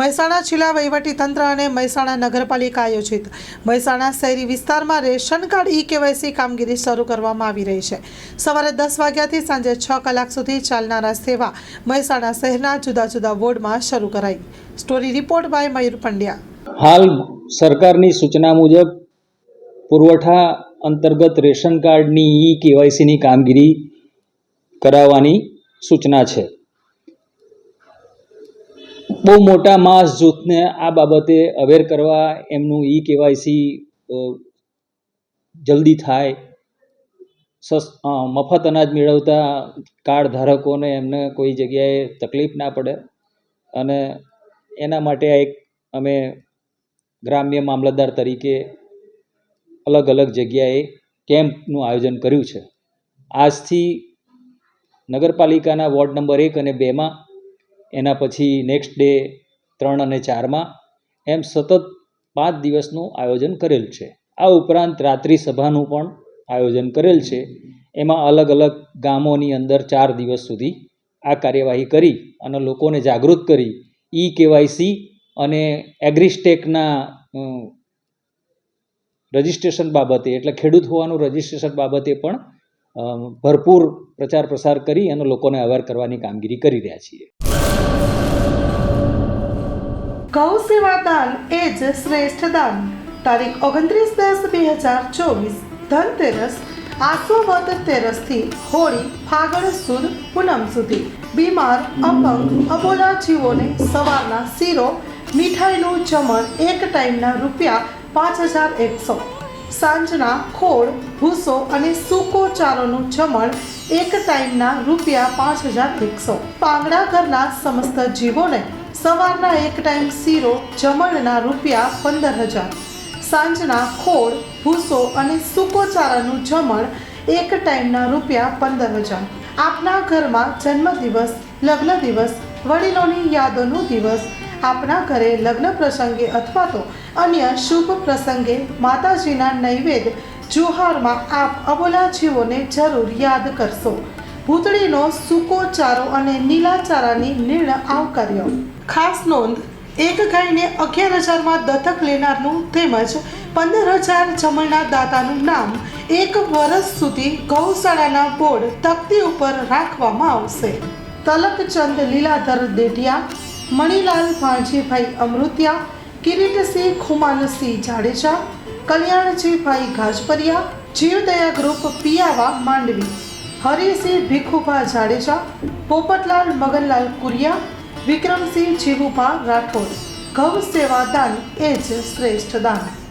મહેસાણા જિલ્લા વહીવટીતંત્ર અને મહેસાણા નગરપાલિકા આયોજિત. મહેસાણા શહેરી વિસ્તારમાં રેશન કાર્ડ ઈ કેવાયસી કામગીરી શરૂ કરવામાં આવી રહી છે. સવારે દસ વાગ્યાથી સાંજે છ કલાક સુધી ચાલનારા સેવા મહેસાણા શહેરના જુદા જુદા વોર્ડમાં શરૂ કરાઈ. Story report by Mayur Pandya. હાલ સરકારની સૂચના મુજબ પુરવઠા અંતર્ગત રેશન કાર્ડની ઈ કેવાયસીની કામગીરી કરાવવાની સૂચના છે. બહુ મોટા માસ જૂથને આ બાબતે અવેર કરવા એમનું ઈ કેવાયસી જલ્દી થાય. સસ મફત અનાજ મેળવતા કાર્ડ ધારકોને એમને કોઈ જગ્યાએ તકલીફ ના પડે. અને એના માટે આ એક અમે ગ્રામ્ય મામલતદાર તરીકે અલગ અલગ જગ્યાએ કેમ્પનું આયોજન કર્યું છે. આજથી નગરપાલિકાના વોર્ડ નંબર એક અને બેમાં એના પછી નેક્સ્ટ ડે ત્રણ અને ચારમાં એમ સતત પાંચ દિવસનું આયોજન કરેલ છે. આ ઉપરાંત રાત્રિ સભાનું પણ આયોજન કરેલ છે. એમાં અલગ અલગ ગામોની અંદર ચાર દિવસ સુધી આ કાર્યવાહી કરી અને લોકોને જાગૃત કરી. ઈ કેવાયસી અને એગ્રીસ્ટેકના રજિસ્ટ્રેશન બાબતે એટલે ખેડૂત હોવાનું રજિસ્ટ્રેશન બાબતે પણ ભરપૂર પ્રચાર પ્રસાર કરી અને લોકોને અવેર કરવાની કામગીરી કરી રહ્યા છીએ. ગૌ સેવા દાન એ જ શ્રેષ્ઠ દાન. તારીખ ઓગણત્રીસ દસ બે હજાર ચોવીસ, ધનતેરસ તેરસ તેરસથી હોળી ફાગણ સુદ પૂનમ સુધી. બીમાર, અપંગ, અબોલા જીવોને સવારના શીરો, મીઠાઈનું જમણ એક ટાઈમના રૂપિયા પાંચ હજાર એકસો. સાંજના ખોળ, ભૂસો અને સૂકો ચારોનું જમણ એક ટાઈમના રૂપિયા પાંચ હજાર એકસો. પાંગડા ઘરના સમસ્ત જીવોને સવારના એક ટાઈમ શીરો, જમણના રૂપિયા પંદર હજાર. સાંજના ખોળ, ભૂસો અને સૂકો ચારાનું જમણ એક ટાઈમના રૂપિયા પંદર હજાર. આપના ઘરમાં જન્મદિવસ લગ્ન દિવસ વડીલોની યાદોનો દિવસ આપના ઘરે લગ્ન પ્રસંગે અથવા તો અન્ય શુભ પ્રસંગે માતાજીના નૈવેદ્ય જુહારમાં આપ અબોલા જીવોને જરૂર યાદ કરશો. ભૂતળીનો સૂકો ચારો અને નીલા ચારાની નિર્ણય આવકાર્યો. ખાસ નોંધ, એક ગાયને અગિયાર હજારમાં દત્તક લેનારનું તેમજ પંદર હજાર જમણના દાતાનું નામ એક વર્ષ સુધી ગૌશાળાના બોર્ડ તકતી ઉપર રાખવામાં આવશે. તલકચંદ લીલાધર દેઢિયા મણિલાલ ભાણજીભાઈ અમૃતિયા, કિરીટસિંહ ખુમાનસિંહ જાડેજા, કલ્યાણજીભાઈ ગાજપરિયા, જીવદયા ગ્રુપ પિયાવા માંડવી, હરિસિંહ ભીખુભા જાડેજા, પોપટલાલ મગનલાલ કુરિયા, વિક્રમસિંહ જીવુભા રાઠોડ. ગૌ સેવા દાન એ જ શ્રેષ્ઠ દાન.